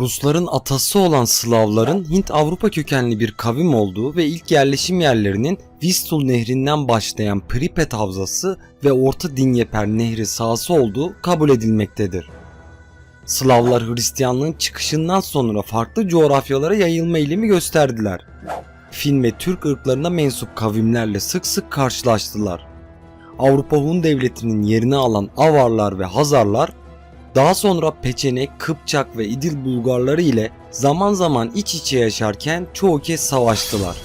Rusların atası olan Slavların Hint-Avrupa kökenli bir kavim olduğu ve ilk yerleşim yerlerinin Vistul nehrinden başlayan Pripet havzası ve Orta Dinyeper nehri sahası olduğu kabul edilmektedir. Slavlar Hristiyanlığın çıkışından sonra farklı coğrafyalara yayılma eğilimi gösterdiler. Fin ve Türk ırklarına mensup kavimlerle sık sık karşılaştılar. Avrupa Hun devletinin yerini alan Avarlar ve Hazarlar daha sonra Peçenek, Kıpçak ve İdil Bulgarları ile zaman zaman iç içe yaşarken çoğu kez savaştılar.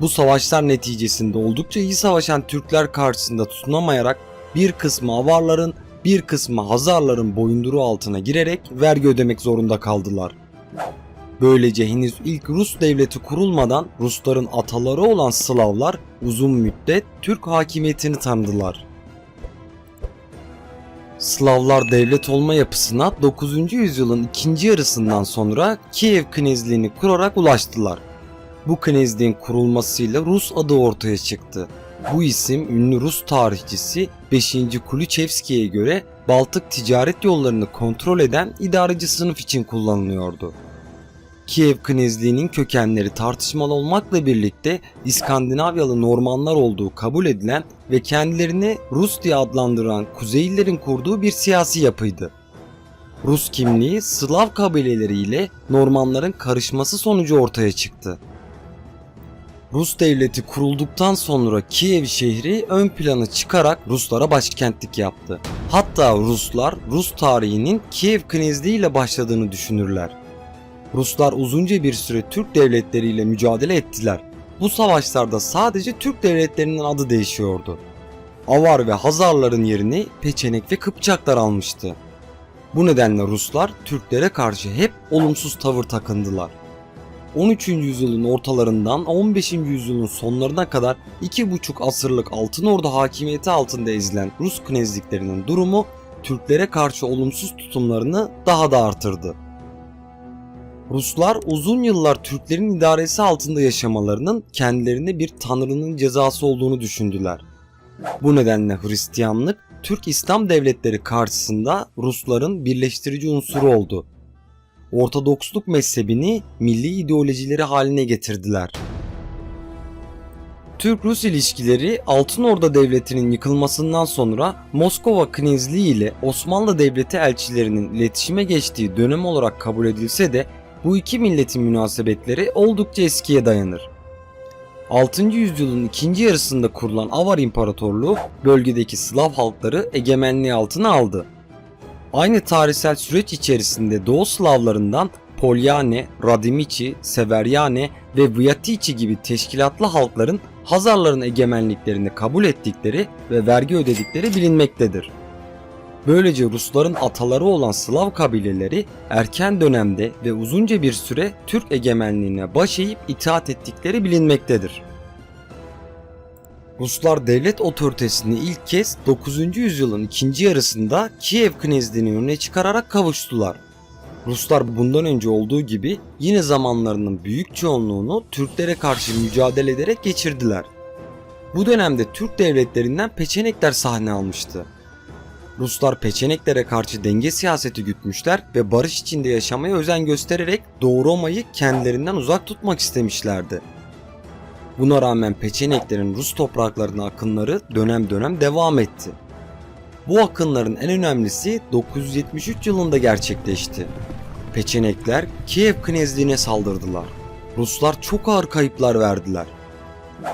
Bu savaşlar neticesinde oldukça iyi savaşan Türkler karşısında tutunamayarak bir kısmı Avarların, bir kısmı Hazarların boyunduruğu altına girerek vergi ödemek zorunda kaldılar. Böylece henüz ilk Rus devleti kurulmadan Rusların ataları olan Slavlar uzun müddet Türk hakimiyetini tanıdılar. Slavlar devlet olma yapısına 9. yüzyılın ikinci yarısından sonra Kiev Knezliğini kurarak ulaştılar. Bu knezliğin kurulmasıyla Rus adı ortaya çıktı. Bu isim ünlü Rus tarihçisi 5. Kulichevski'ye göre Baltık ticaret yollarını kontrol eden idareci sınıf için kullanılıyordu. Kiev Knezliğinin kökenleri tartışmalı olmakla birlikte İskandinavyalı Normanlar olduğu kabul edilen ve kendilerini Rus diye adlandıran Kuzeylilerin kurduğu bir siyasi yapıydı. Rus kimliği Slav kabileleriyle Normanların karışması sonucu ortaya çıktı. Rus devleti kurulduktan sonra Kiev şehri ön plana çıkarak Ruslara başkentlik yaptı. Hatta Ruslar Rus tarihinin Kiev Knezliği ile başladığını düşünürler. Ruslar uzunca bir süre Türk devletleriyle mücadele ettiler. Bu savaşlarda sadece Türk devletlerinin adı değişiyordu. Avar ve Hazarların yerini Peçenek ve Kıpçaklar almıştı. Bu nedenle Ruslar Türklere karşı hep olumsuz tavır takındılar. 13. yüzyılın ortalarından 15. yüzyılın sonlarına kadar 2,5 asırlık Altın Ordu hakimiyeti altında ezilen Rus knezliklerinin durumu Türklere karşı olumsuz tutumlarını daha da artırdı. Ruslar uzun yıllar Türklerin idaresi altında yaşamalarının kendilerine bir tanrının cezası olduğunu düşündüler. Bu nedenle Hristiyanlık Türk İslam devletleri karşısında Rusların birleştirici unsuru oldu. Ortodoksluk mezhebini milli ideolojileri haline getirdiler. Türk-Rus ilişkileri Altın Orda Devleti'nin yıkılmasından sonra Moskova Knezliği ile Osmanlı Devleti elçilerinin iletişime geçtiği dönem olarak kabul edilse de bu iki milletin münasebetleri oldukça eskiye dayanır. 6. yüzyılın ikinci yarısında kurulan Avar İmparatorluğu bölgedeki Slav halkları egemenliği altına aldı. Aynı tarihsel süreç içerisinde Doğu Slavlarından Polyane, Radimiçi, Severyane ve Vyatiçi gibi teşkilatlı halkların Hazarların egemenliklerini kabul ettikleri ve vergi ödedikleri bilinmektedir. Böylece Rusların ataları olan Slav kabileleri erken dönemde ve uzunca bir süre Türk egemenliğine baş eğip itaat ettikleri bilinmektedir. Ruslar devlet otoritesini ilk kez 9. yüzyılın ikinci yarısında Kiev Knezliğini öne çıkararak kavuştular. Ruslar bundan önce olduğu gibi yine zamanlarının büyük çoğunluğunu Türklere karşı mücadele ederek geçirdiler. Bu dönemde Türk devletlerinden peçenekler sahne almıştı. Ruslar peçeneklere karşı denge siyaseti gütmüşler ve barış içinde yaşamaya özen göstererek Doğu Roma'yı kendilerinden uzak tutmak istemişlerdi. Buna rağmen peçeneklerin Rus topraklarına akınları dönem dönem devam etti. Bu akınların en önemlisi 973 yılında gerçekleşti. Peçenekler Kiev Knezliğine saldırdılar. Ruslar çok ağır kayıplar verdiler.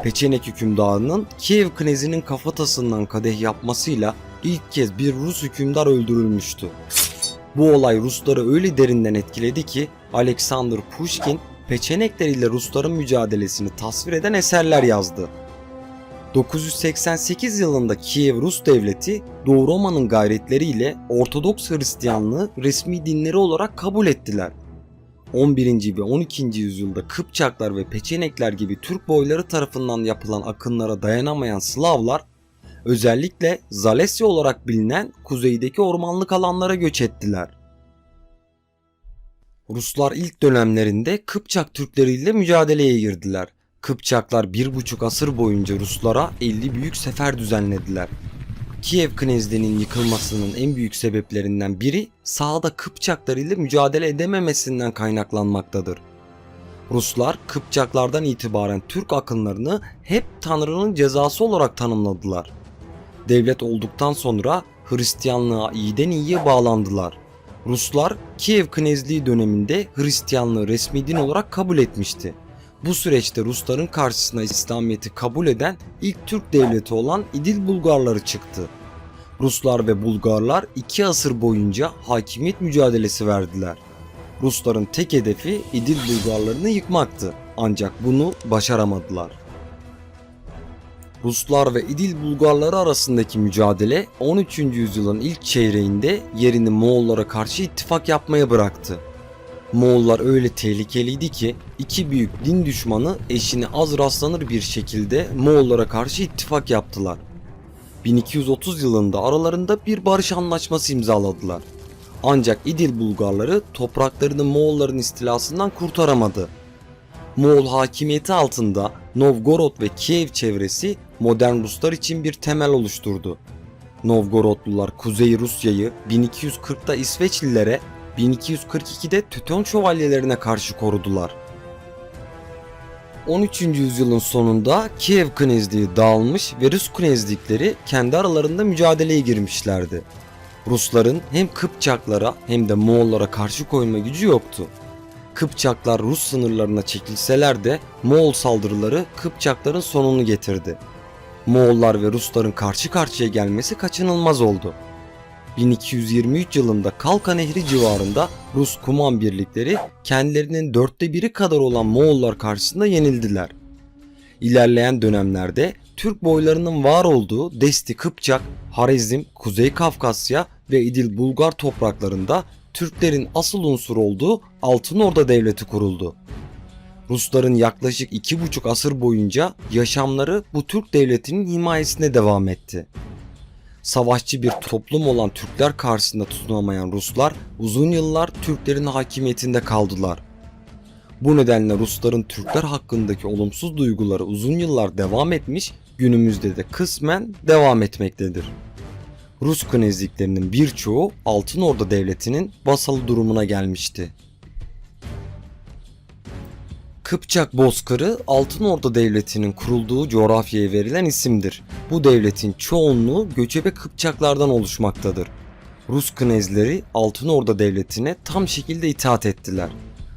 Peçenek hükümdarının Kiev Knezi'nin kafatasından kadeh yapmasıyla ilk kez bir Rus hükümdar öldürülmüştü. Bu olay Rusları öyle derinden etkiledi ki Alexander Pushkin Peçenekler ile Rusların mücadelesini tasvir eden eserler yazdı. 988 yılında Kiev Rus devleti Doğu Roma'nın gayretleriyle Ortodoks Hristiyanlığı resmi dinleri olarak kabul ettiler. 11. ve 12. yüzyılda Kıpçaklar ve Peçenekler gibi Türk boyları tarafından yapılan akınlara dayanamayan Slavlar özellikle Zalesya olarak bilinen kuzeydeki ormanlık alanlara göç ettiler. Ruslar ilk dönemlerinde Kıpçak Türkleriyle mücadeleye girdiler. Kıpçaklar bir buçuk asır boyunca Ruslara 50 büyük sefer düzenlediler. Kiev Knezliğinin yıkılmasının en büyük sebeplerinden biri sahada Kıpçaklar ile mücadele edememesinden kaynaklanmaktadır. Ruslar Kıpçaklardan itibaren Türk akınlarını hep Tanrı'nın cezası olarak tanımladılar. Devlet olduktan sonra Hristiyanlığa iyiden iyiye bağlandılar. Ruslar Kiev Knezliği döneminde Hristiyanlığı resmi din olarak kabul etmişti. Bu süreçte Rusların karşısına İslamiyet'i kabul eden ilk Türk devleti olan İdil Bulgarları çıktı. Ruslar ve Bulgarlar iki asır boyunca hakimiyet mücadelesi verdiler. Rusların tek hedefi İdil Bulgarlarını yıkmaktı ancak bunu başaramadılar. Ruslar ve İdil Bulgarları arasındaki mücadele 13. yüzyılın ilk çeyreğinde yerini Moğollara karşı ittifak yapmaya bıraktı. Moğollar öyle tehlikeliydi ki iki büyük din düşmanı eşini az rastlanır bir şekilde Moğollara karşı ittifak yaptılar. 1230 yılında aralarında bir barış anlaşması imzaladılar. Ancak İdil Bulgarları topraklarını Moğolların istilasından kurtaramadı. Moğol hakimiyeti altında Novgorod ve Kiev çevresi modern Ruslar için bir temel oluşturdu. Novgorodlular Kuzey Rusya'yı 1240'da İsveçlilere, 1242'de Teuton şövalyelerine karşı korudular. 13. yüzyılın sonunda Kiev Knezliği dağılmış ve Rus Knezlikleri kendi aralarında mücadeleye girmişlerdi. Rusların hem Kıpçaklara hem de Moğollara karşı koyma gücü yoktu. Kıpçaklar Rus sınırlarına çekilseler de Moğol saldırıları Kıpçakların sonunu getirdi. Moğollar ve Rusların karşı karşıya gelmesi kaçınılmaz oldu. 1223 yılında Kalka Nehri civarında Rus Kuman birlikleri kendilerinin dörtte biri kadar olan Moğollar karşısında yenildiler. İlerleyen dönemlerde Türk boylarının var olduğu Desti Kıpçak, Harizm, Kuzey Kafkasya ve İdil Bulgar topraklarında Türklerin asıl unsur olduğu Altın Orda Devleti kuruldu. Rusların yaklaşık iki buçuk asır boyunca yaşamları bu Türk devletinin himayesine devam etti. Savaşçı bir toplum olan Türkler karşısında tutunamayan Ruslar uzun yıllar Türklerin hakimiyetinde kaldılar. Bu nedenle Rusların Türkler hakkındaki olumsuz duyguları uzun yıllar devam etmiş, günümüzde de kısmen devam etmektedir. Rus knezliklerinin birçoğu Altın Orda Devleti'nin vasalı durumuna gelmişti. Kıpçak Bozkırı Altın Orda Devleti'nin kurulduğu coğrafyaya verilen isimdir. Bu devletin çoğunluğu göçebe Kıpçaklardan oluşmaktadır. Rus knezleri Altın Orda Devleti'ne tam şekilde itaat ettiler.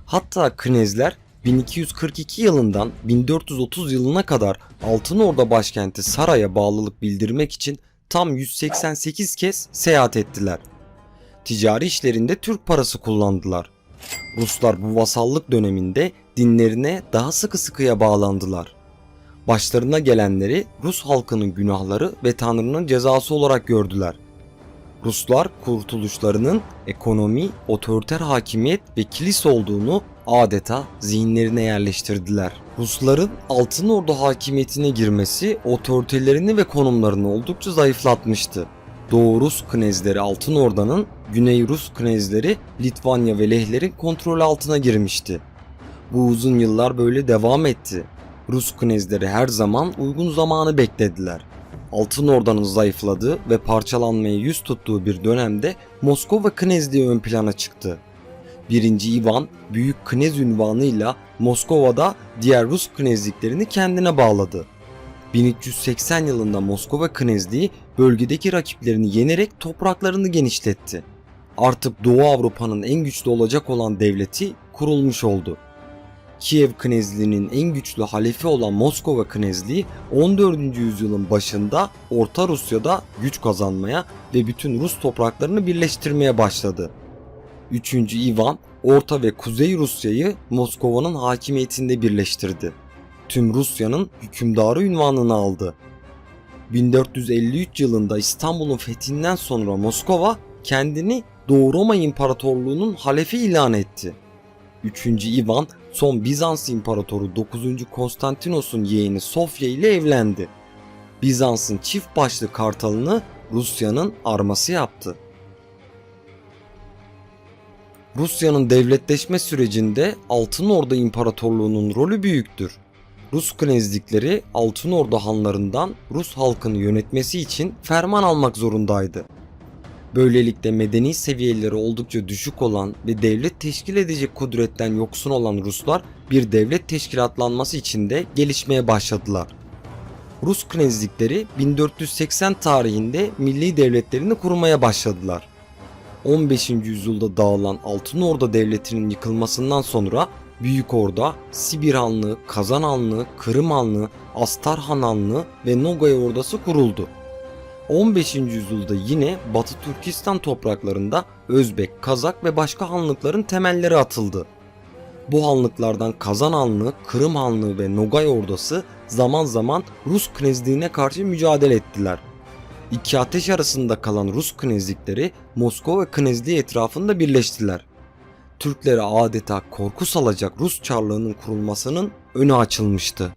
Hatta knezler 1242 yılından 1430 yılına kadar Altın Orda başkenti Saray'a bağlılık bildirmek için tam 188 kez seyahat ettiler. Ticari işlerinde Türk parası kullandılar. Ruslar bu vasallık döneminde dinlerine daha sıkı sıkıya bağlandılar. Başlarına gelenleri Rus halkının günahları ve Tanrı'nın cezası olarak gördüler. Ruslar kurtuluşlarının ekonomi, otoriter hakimiyet ve kilise olduğunu adeta zihinlerine yerleştirdiler. Rusların Altın Ordu hakimiyetine girmesi otoritelerini ve konumlarını oldukça zayıflatmıştı. Doğu Rus knezleri Altın Orda'nın, Güney Rus knezleri Litvanya ve Lehlerin kontrolü altına girmişti. Bu uzun yıllar böyle devam etti. Rus knezleri her zaman uygun zamanı beklediler. Altın Orda'nın zayıfladığı ve parçalanmaya yüz tuttuğu bir dönemde Moskova knezliği ön plana çıktı. 1. Ivan Büyük Knez ünvanıyla Moskova'da diğer Rus knezliklerini kendine bağladı. 1380 yılında Moskova knezliği bölgedeki rakiplerini yenerek topraklarını genişletti. Artık Doğu Avrupa'nın en güçlü olacak olan devleti kurulmuş oldu. Kiev Knezliği'nin en güçlü halefi olan Moskova Knezliği 14. yüzyılın başında Orta Rusya'da güç kazanmaya ve bütün Rus topraklarını birleştirmeye başladı. 3. Ivan Orta ve Kuzey Rusya'yı Moskova'nın hakimiyetinde birleştirdi. Tüm Rusya'nın hükümdarı ünvanını aldı. 1453 yılında İstanbul'un fethinden sonra Moskova kendini Doğu Roma İmparatorluğu'nun halefi ilan etti. 3. Ivan son Bizans İmparatoru 9. Konstantinos'un yeğeni Sofya ile evlendi. Bizans'ın çift başlı kartalını Rusya'nın arması yaptı. Rusya'nın devletleşme sürecinde Altın Orda İmparatorluğu'nun rolü büyüktür. Rus knezlikleri Altın Ordu hanlarından Rus halkını yönetmesi için ferman almak zorundaydı. Böylelikle medeni seviyeleri oldukça düşük olan ve devlet teşkil edecek kudretten yoksun olan Ruslar bir devlet teşkilatlanması içinde gelişmeye başladılar. Rus knezlikleri 1480 tarihinde milli devletlerini kurmaya başladılar. 15. yüzyılda dağılan Altın Orda Devleti'nin yıkılmasından sonra Büyük Orda, Sibir Hanlığı, Kazan Hanlığı, Kırım Hanlığı, Astarhan Hanlığı ve Nogay Ordası kuruldu. 15. yüzyılda yine Batı Türkistan topraklarında Özbek, Kazak ve başka hanlıkların temelleri atıldı. Bu hanlıklardan Kazan Hanlığı, Kırım Hanlığı ve Nogay Ordası zaman zaman Rus knezliğine karşı mücadele ettiler. İki ateş arasında kalan Rus knezlikleri Moskova knezliği etrafında birleştiler. Türklere adeta korku salacak Rus çarlığının kurulmasının önü açılmıştı.